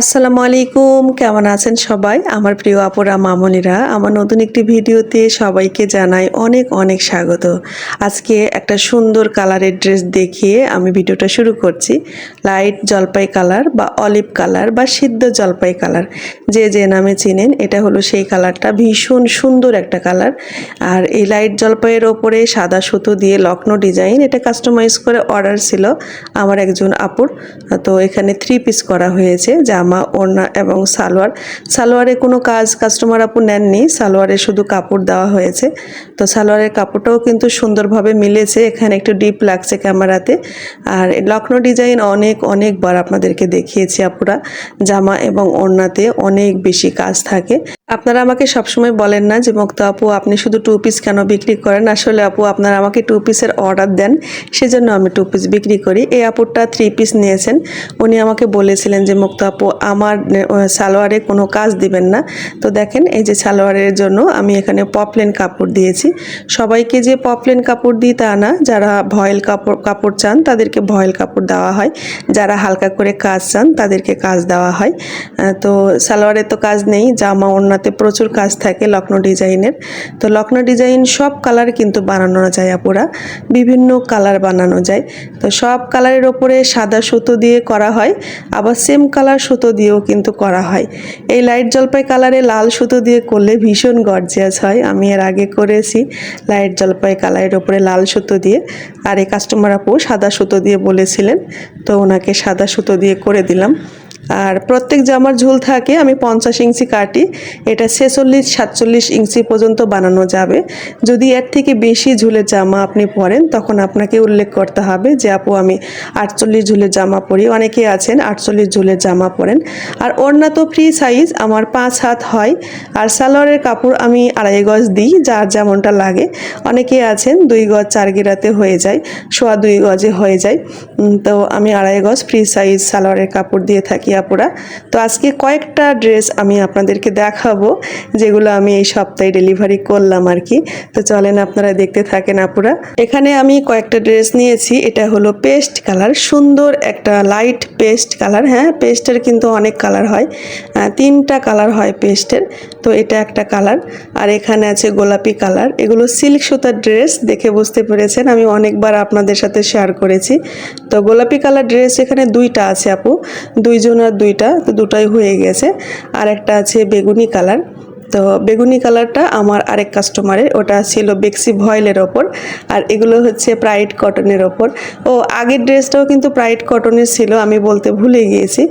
আসসালামু আলাইকুম, কেমন আছেন সবাই? আমার প্রিয় আপুরা, মামনিরা, আমার নতুন একটি ভিডিওতে সবাইকে জানাই অনেক অনেক স্বাগত। আজকে একটা সুন্দর কালারের ড্রেস দেখিয়ে আমি ভিডিওটা শুরু করছি। লাইট জলপাই কালার বা অলিভ কালার বা সিদ্ধ জলপাই কালার। যে যে নামে চিনেন, এটা হলো সেই কালারটা। ভীষণ সুন্দর একটা কালার। আর এই লাইট জলপাইয়ের ওপরে সাদা সুতো দিয়ে লক্ষ্ণৌ ডিজাইন, এটা কাস্টমাইজ করে অর্ডার ছিল আমার একজন আপুর। তো এখানে থ্রি পিস করা হয়েছে জামা, ওড়না এবং সালোয়ার। সালোয়ারে কোনো কাজ কাস্টমার আপু নেননি, সালোয়ারে শুধু কাপড় দেওয়া হয়েছে। তো সালোয়ারের কাপড়টাও কিন্তু সুন্দরভাবে মিলেছে, এখানে একটু ডিপ লাগছে ক্যামেরাতে আর লক্ষ্ণৌ ডিজাইন অনেক, অনেকবার আপনাদেরকে দেখিয়েছি আপুরা। জামা এবং ওড়নাতে অনেক বেশি কাজ থাকে। আপনারা আমাকে সবসময় বলেন না যে, মুক্ত আপু, আপনি শুধু টু পিস কেন বিক্রি করেন? আসলে আপু, আপনারা আমাকে টু পিসের অর্ডার দেন, সেজন্য আমি টু পিস বিক্রি করি। এই আপুরটা থ্রি পিস নিয়েছেন। উনি আমাকে বলেছিলেন যে, মুক্ত আপু, আমার সালোয়ারে কোনো কাজ দিবেন না। তো দেখেন, এই যে সালোয়ারের জন্য আমি এখানে পপলেন কাপড় দিয়েছি। সবাইকে যে পপলেন কাপড় দিই তা না, যারা ভয়েল কাপড় কাপড় চান তাদেরকে ভয়েল কাপড় দেওয়া হয়। যারা হালকা করে কাজ চান তাদেরকে কাজ দেওয়া হয়। তো সালোয়ারে তো কাজ নেই, জামা ওড়নাতে প্রচুর কাজ থাকে লক্ষ্ণৌ ডিজাইনের। তো লক্ষ্ণৌ ডিজাইন সব কালার কিন্তু বানানো যায় আপুরা। বিভিন্ন কালার বানানো যায়। তো সব কালারের ওপরে সাদা সুতো দিয়ে করা হয়, আবার সেম কালার সুতো দিয়েও কিন্তু করা হয়। এই লাইট জলপাই কালারে লাল সুতো দিয়ে করলে ভীষণ গর্জিয়াস হয়। আমি এর আগে করেছি লাইট জলপাই কালারের ওপরে লাল সুতো দিয়ে। আর এই কাস্টমার আপু সাদা সুতো দিয়ে বলেছিলেন, তো ওনাকে সাদা সুতো দিয়ে করে দিলাম। আর প্রত্যেক জামার ঝুল থাকে, আমি পঞ্চাশ ইঞ্চি কাটি, এটা ছেচল্লিশ, সাতচল্লিশ ইঞ্চি পর্যন্ত বানানো যাবে। যদি এর থেকে বেশি ঝুলের জামা আপনি পরেন, তখন আপনাকে উল্লেখ করতে হবে যে, আপু, আমি আটচল্লিশ ঝুলের জামা পরি। অনেকে আছেন, আটচল্লিশ ঝুলের জামা পরেন। আর ওড়না তো ফ্রি সাইজ আমার পাঁচ হাত হয়। আর সালোয়ারের কাপড় আমি আড়াই গজ দিই, যার যেমনটা লাগে। অনেকে আছেন, দুই গজ চার গিরাতে হয়ে যায়, সোয়া দুই গজে হয়ে যায়। তো আমি আড়াই গজ ফ্রি সাইজ সালোয়ারের কাপড় দিয়ে থাকি। আপুরা তো আজকে কয়েকটা ড্রেস আমি আপনাদেরকে দেখাবো, যেগুলো আমি এই সপ্তাহে ডেলিভারি করলাম আর কি। তো চলেন আপনারা দেখতে থাকেন আপুরা। এখানে আমি কয়েকটা ড্রেস নিয়েছি, এটা হলো পেস্ট কালার, সুন্দর একটা লাইট পেস্ট কালার হ্যাঁ পেস্টের কিন্তু অনেক কালার হয়। তিনটা কালার হয় পেস্টের, তো এটা একটা কালার। আর এখানে আছে গোলাপি কালার, এগুলো সিল্ক সুতার ড্রেস, দেখে বুঝতে পেরেছেন, আমি অনেকবার আপনাদের সাথে শেয়ার করেছি। তো গোলাপি কালার ড্রেস এখানে দুইটা আছে আপু দুইজন আর দুইটা, তো দুটাই হয়ে গেছে। আর একটা আছে বেগুনি কালার। তো বেগুনি কালারটা আমার আরেক কাস্টমারের, ওটা ছিল বেক্সি ভয়েলের ওপর। আর এগুলো হচ্ছে প্রাইড কটনের ওপর। ও, আগের ড্রেসটাও কিন্তু প্রাইড কটনের ছিল, আমি বলতে ভুলে গিয়েছি।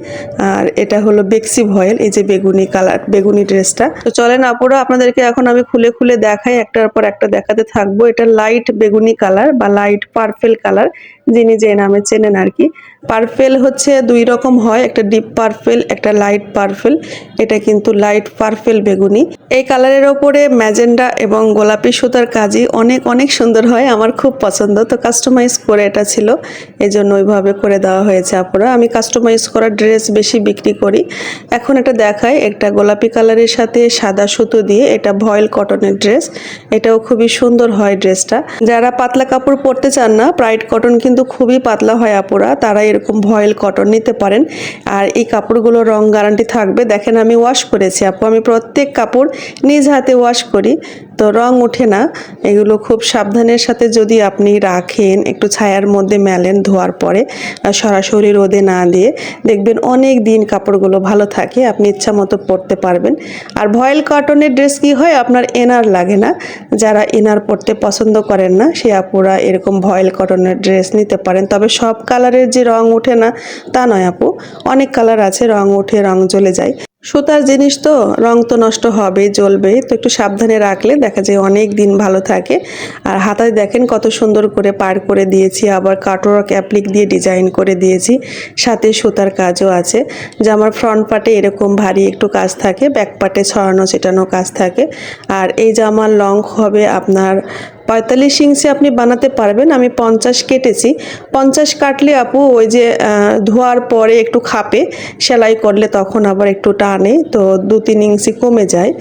আর এটা হলো বেক্সি ভয়েল, এই যে বেগুনি কালার, বেগুনি ড্রেসটা। তো চলেন আপুরা, আপনাদেরকে এখন আমি খুলে খুলে দেখাই, একটার পর একটা দেখাতে থাকব। এটা লাইট বেগুনি কালার বা লাইট পার্পেল কালার। যিনি যে নামে চেনেন আর কি। পার্পেল হচ্ছে দুই রকম হয়, একটা ডিপ পার্পেল, একটা লাইট পার্পেল। এটা কিন্তু লাইট পার্পেল বেগুনি। এই কালারের ওপরে ম্যাজেন্ডা এবং গোলাপি সুতার কাজই অনেক অনেক সুন্দর হয়, আমার খুব পছন্দ। তো কাস্টমাইজ করে এটা ছিল এই জন্য ওইভাবে করে দেওয়া হয়েছে আপুরা। আমি কাস্টমাইজ করা ড্রেস বেশি বিক্রি করি। এখন এটা দেখায় একটা গোলাপি কালারের সাথে সাদা সুতো দিয়ে এটা ভয়েল কটনের ড্রেস এটাও খুবই সুন্দর হয় ড্রেসটা যারা পাতলা কাপড় পরতে চান না প্রাইড কটন কিন্তু খুবই পাতলা হয় আপুরা। তারা এরকম ভয়েল কটন নিতে পারেন। আর এই কাপড়গুলো রং গ্যারান্টি থাকবে। দেখেন আমি ওয়াশ করেছি। আপু, আমি প্রত্যেক কাপড় নিজ হাতে ওয়াশ করি। তো রং ওঠে না। এগুলো খুব সাবধানের সাথে যদি আপনি রাখেন, একটু ছায়ার মধ্যে মেলেন ধোয়ার পরে সরাসরি রোদে না দিয়ে, দেখবেন অনেক দিন কাপড়গুলো ভালো থাকে। আপনি ইচ্ছা মতো পরতে পারবেন। আর ভয়েল কটনের ড্রেস কি হয়? আপনার এনার লাগে না। যারা এনার পরতে পছন্দ করেন না, সে আপুরা এরকম ভয়েল কটনের ড্রেস নিতে পারেন। তবে সব কালারের যে রং ওঠে না, তা নয় আপু। অনেক কালার আছে, রং ওঠে, রং জ্বলে যায়। সুতার জিনিস তো, রং তো নষ্ট হবে জ্বলবে। তো একটু সাবধানে রাখলে দেখা যায় অনেক দিন ভালো থাকে। আর হাতায় দেখেন কত সুন্দর করে পার করে দিয়েছি, আবার কাটওয়ার্ক অ্যাপ্লিক দিয়ে ডিজাইন করে দিয়েছি। সাথে সুতার কাজও আছে। জামার ফ্রন্ট পার্টে এরকম ভারী একটু কাজ থাকে ব্যাক পার্টে ছড়ানো, ছেটানো কাজ থাকে। আর এই জামার লং হবে আপনার পঁয়তাল্লিশ ইঞ্চি আপনি বানাতে পারবেন, আমি পঞ্চাশ কেটেছি। পঞ্চাশ কাটলে আপু ওই যে ধোয়ার পরে একটু খাপে, সেলাই করলে তখন আবার একটু টানে, তো দু তিন ইঞ্চি কমে যায়।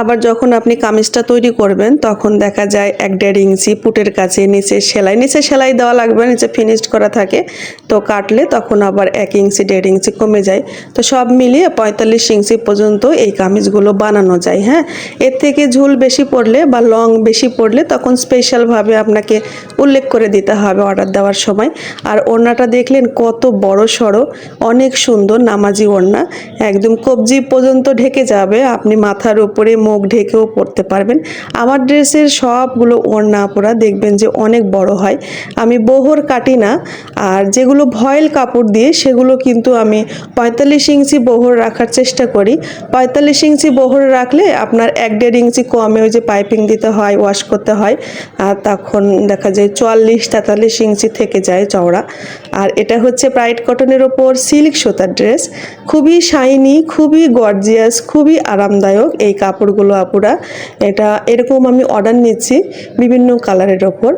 আবার যখন আপনি কামিজটা তৈরি করবেন, তখন দেখা যায় এক দেড় ইঞ্চি পুটের কাছে নিচে সেলাই নিচে সেলাই দেওয়া লাগবে, নিচে ফিনিশড করা থাকে। তো কাটলে তখন আবার এক ইঞ্চি, দেড় ইঞ্চি কমে যায়। তো সব মিলিয়ে পঁয়তাল্লিশ ইঞ্চি পর্যন্ত এই কামিজগুলো বানানো যায় হ্যাঁ? এর থেকে ঝুল বেশি পড়লে বা লং বেশি পড়লে তখন স্পেশালভাবে আপনাকে উল্লেখ করে দিতে হবে অর্ডার দেওয়ার সময়। আর ওড়নাটা দেখলেন কত বড় সড়ো, অনেক সুন্দর নামাজি ওড়না। একদম কবজি পর্যন্ত ঢেকে যাবে, আপনি মাথার উপরে মুখ ঢেকেও পরতে পারবেন। আমার ড্রেসের সবগুলো ওড়না পরা দেখবেন যে অনেক বড় হয়। আমি বহর কাটি না, আর যেগুলো ভয়েল কাপড় দিয়ে সেগুলো কিন্তু আমি পঁয়তাল্লিশ ইঞ্চি বহর রাখার চেষ্টা করি। পঁয়তাল্লিশ ইঞ্চি বহর রাখলে আপনার এক দেড় ইঞ্চি কমে ওই যে পাইপিং দিতে হয়, ওয়াশ করতে হয়, আর তখন দেখা যায় চুয়াল্লিশ, তেতাল্লিশ ইঞ্চি থেকে যায় চওড়া। আর এটা হচ্ছে ব্রাইট কটনের ওপর সিল্ক সুতার ড্রেস খুবই শাইনি খুবই গর্জিয়াস খুবই আরামদায়ক এই কাপড়গুলো আপুরা। এটা এরকম আমি অর্ডার নিচ্ছি বিভিন্ন কালারের ওপর।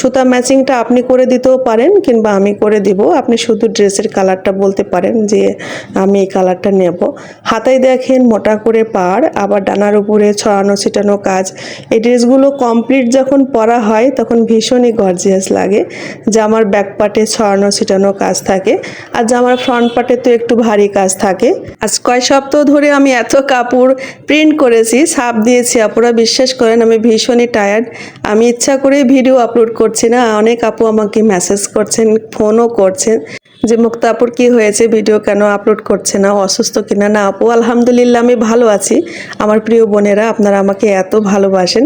সুতা ম্যাচিংটা আপনি করে দিতেও পারেন কিংবা আমি করে দিব। আপনি শুধু ড্রেসের কালারটা বলতে পারেন যে আমি এই কালারটা নেব। হাতায় দেখেন মোটা করে পাড়, আবার ডানার উপরে ছড়ানো ছিটানো কাজ। এই ড্রেসগুলো কমপ্লিট যখন পরা হয় তখন ভীষণই গর্জিয়াস লাগে। জামার ব্যাক পার্টে ছড়ানো, ছিটানো কাজ থাকে। আর জামার ফ্রন্ট পার্টে তো একটু ভারী কাজ থাকে। আজ কয় সপ্তাহ ধরে আমি এত কাপড় প্রিন্ট করেছি, ছাপ দিয়েছি। আপুরা বিশ্বাস করেন, আমি ভীষণই টায়ার্ড আমি ইচ্ছা করে ভিডিও আপলোড করছি না। অনেক আপু আমাকে মেসেজ করছেন ফোনও করছেন যে, মুক্তা আপুর কি হয়েছে? ভিডিও কেন আপলোড করছে না? অসুস্থ কিনা? না, আপু, আলহামদুলিল্লাহ, আমি ভালো আছি। আমার প্রিয় বোনেরা, আপনারা আমাকে এত ভালোবাসেন।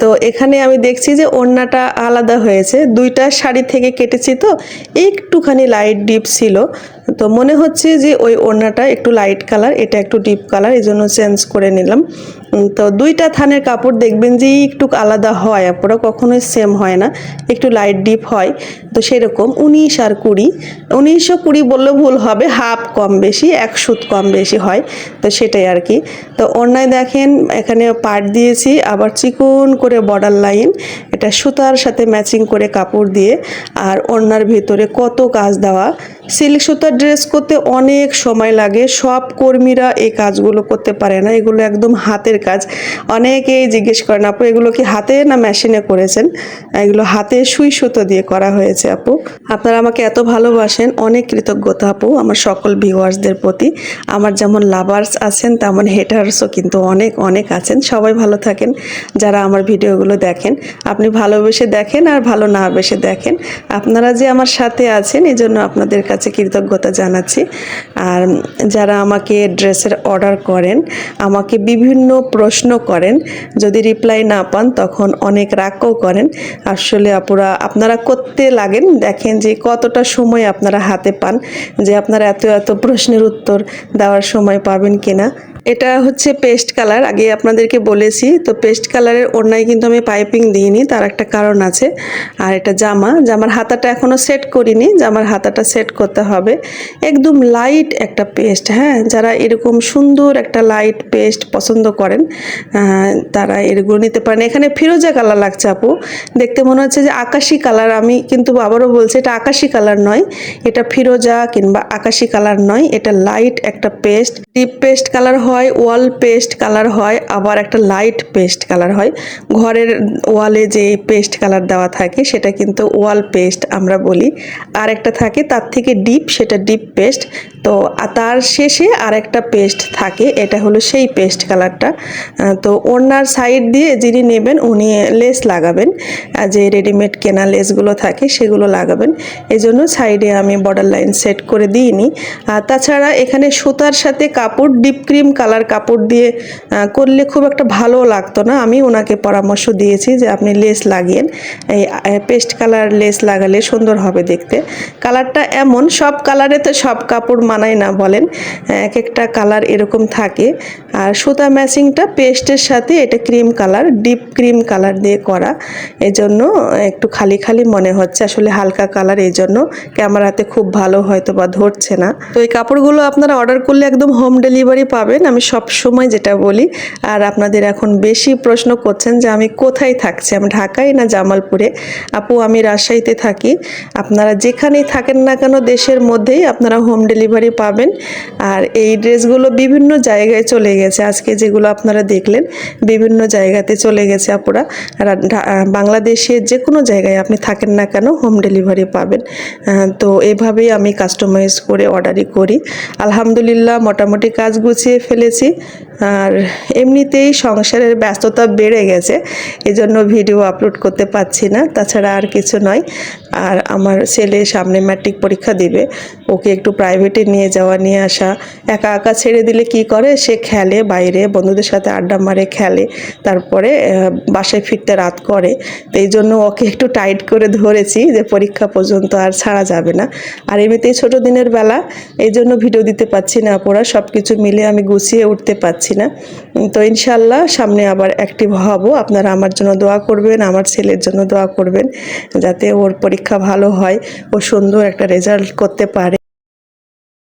তো এখানে আমি দেখছি যে, ওড়নাটা আলাদা হয়েছে। দুইটা শাড়ি থেকে কেটেছি তো একটুখানি লাইট ডিপ ছিল। তো মনে হচ্ছে যে ওই ওড়নাটা একটু লাইট কালার এটা একটু ডিপ কালার এই জন্য চেঞ্জ করে নিলাম। তো দুইটা থানের কাপড় দেখবেন যে একটু আলাদা হয় আপুরা কখনোই সেম হয় না, একটু লাইট ডিপ হয়। তো সেরকম উনিশ আর কুড়ি, উনিশশো কুড়ি বললেও ভুল হবে হাফ কম বেশি, এক সুত কম বেশি হয়, তো সেটাই আর কি। তো অন্যায় দেখেন, এখানে পাট দিয়েছি, আবার চিকন করে বর্ডার লাইন এটা সুতার সাথে ম্যাচিং করে কাপড় দিয়ে, আর ওড়নার ভিতরে কত কাজ দেওয়া। সিল্ক সুতার ড্রেস করতে অনেক সময় লাগে। সব কর্মীরা এই কাজগুলো করতে পারে না। এগুলো একদম হাতের কাজ। অনেকেই জিজ্ঞেস করেন, আপু, এগুলো কি হাতে না মেশিনে করেছেন? এগুলো হাতে সুই সুতো দিয়ে করা হয়েছে, আপু। আপনারা আমাকে এত ভালোবাসেন। অনেক কৃতজ্ঞতা, আপু, আমার সকল ভিউয়ার্সদের প্রতি। আমার যেমন লাভার্স আছেন, তেমন হেটার্সও কিন্তু অনেক অনেক আছেন। সবাই ভালো থাকেন, যারা আমার ভিডিওগুলো দেখেন। আপনি ভালোবেসে দেখেন আর ভালো না বেসে দেখেন। আপনারা যে আমার সাথে আছেন এই জন্য আপনাদের কাছে কৃতজ্ঞতা জানাচ্ছি। আর যারা আমাকে ড্রেসের অর্ডার করেন, আমাকে বিভিন্ন প্রশ্ন করেন, যদি রিপ্লাই না পান তখন অনেক রাগও করেন। আসলে আপুরা, আপনারা করতে লাগেন, দেখেন যে কতটা সময় আপনারা হাতে পান, যে আপনারা এত এত প্রশ্নের উত্তর দেওয়ার সময় পাবেন কিনা। এটা হচ্ছে পেস্ট কালার, আগে আপনাদেরকে বলেছি। তো পেস্ট কালারের ওড়নায় কিন্তু আমি পাইপিং দিইনি, তার একটা কারণ আছে। আর এটা জামা, জামার হাতাটা এখনও সেট করিনি, জামার হাতাটা সেট করতে হবে। একদম লাইট একটা পেস্ট হ্যাঁ? যারা এরকম সুন্দর একটা লাইট পেস্ট পছন্দ করেন তারা এগুলো নিতে পারেন। এখানে ফিরোজা কালার লাগছে আপু। দেখতে মনে হচ্ছে যে আকাশি কালার, আমি কিন্তু আবারও বলছি, এটা আকাশি কালার নয়, এটা ফিরোজা কিংবা আকাশি কালার নয়, এটা লাইট একটা পেস্ট। ডিপ পেস্ট কালার হয়, ওয়াল পেস্ট কালার হয়, আবার একটা লাইট পেস্ট কালার হয়। ঘরের ওয়ালে যে পেস্ট কালার দেওয়া থাকে, সেটা কিন্তু ওয়াল পেস্ট আমরা বলি। আর একটা থাকে, তার থেকে ডিপ, সেটা ডিপ পেস্ট। তো তার শেষে আর একটা পেস্ট থাকে, এটা হলো সেই পেস্ট কালারটা। তো ওনার সাইড দিয়ে যিনি নেবেন, উনি লেস লাগাবেন। যে রেডিমেড কেনা লেসগুলো থাকে, সেগুলো লাগাবেন। এই জন্য সাইডে আমি বর্ডার লাইন সেট করে দিইনি। তাছাড়া এখানে সুতার সাথে কাপড়, ডিপ ক্রিম কালার কাপড় দিয়ে করলে খুব একটা ভালো লাগতো না। আমি ওনাকে পরামর্শ দিয়েছি যে আপনি লেস লাগিয়েন। এই পেস্ট কালার লেস লাগালে সুন্দর হবে দেখতে। কালারটা এমন, সব কালারে তো সব কাপড় মানায় না বলেন, এক একটা কালার এরকম থাকে। আর সুতা ম্যাচিংটা পেস্টের সাথে এটা cream colour, deep cream colour দিয়ে করা। এজন্য একটু খালি খালি মনে হচ্ছে আসলে হালকা কালার এই জন্য ক্যামেরাতে খুব ভালো হয়তো বা ধরছে না। তো এই কাপড়গুলো আপনারা অর্ডার করলে একদম হোম ডেলিভারি পাবেন। আমি সব সময় যেটা বলি, আর আপনাদের এখন বেশি প্রশ্ন করছেন যে আমি কোথায় থাকছি? আমি ঢাকায় না জামালপুরে? আপু, আমি রাজশাহীতে থাকি। আপনারা যেখানেই থাকেন না কেন, দেশের মধ্যেই আপনারা হোম ডেলিভারি পাবেন। আর এই ড্রেসগুলো বিভিন্ন জায়গায় চলে গেছে। আজকে যেগুলো আপনারা দেখলেন, বিভিন্ন জায়গাতে চলে গেছে আপুরা। বাংলাদেশের যে কোনো জায়গায় আপনি থাকেন না কেন হোম ডেলিভারি পাবেন। তো এভাবেই আমি কাস্টমাইজ করে অর্ডারই করি। আলহামদুলিল্লাহ, মোটামুটি কাজ গুছিয়ে ফেলেছি। আর এমনিতেই সংসারের ব্যস্ততা বেড়ে গেছে, এজন্য ভিডিও আপলোড করতে পারছি না, তাছাড়া আর কিছু নয়। আর আমার ছেলে সামনে ম্যাট্রিক পরীক্ষা দিবে, ওকে একটু প্রাইভেটে নিয়ে যাওয়া, নিয়ে আসা। একা একা ছেড়ে দিলে কি করে? সে খেলে বাইরে, বন্ধুদের সাথে আড্ডা মারে, খেলে, তারপরে বাসায় ফিরতে রাত করে। তো এই জন্য ওকে একটু টাইট করে ধরেছি যে পরীক্ষা পর্যন্ত আর ছাড়া যাবে না। আর এমনিতেই ছোটো দিনের বেলা, এই জন্য ভিডিও দিতে পারছি না, পড়া সব কিছু মিলে আমি গুছিয়ে উঠতে পারছি না। তো ইনশাল্লাহ সামনে আবার অ্যাক্টিভ হব। আপনারা আমার জন্য দোয়া করবেন, আমার ছেলের জন্য দোয়া করবেন, যাতে ওর পরীক্ষা ভালো হয় ও সুন্দর একটা রেজাল্ট করতে পারে।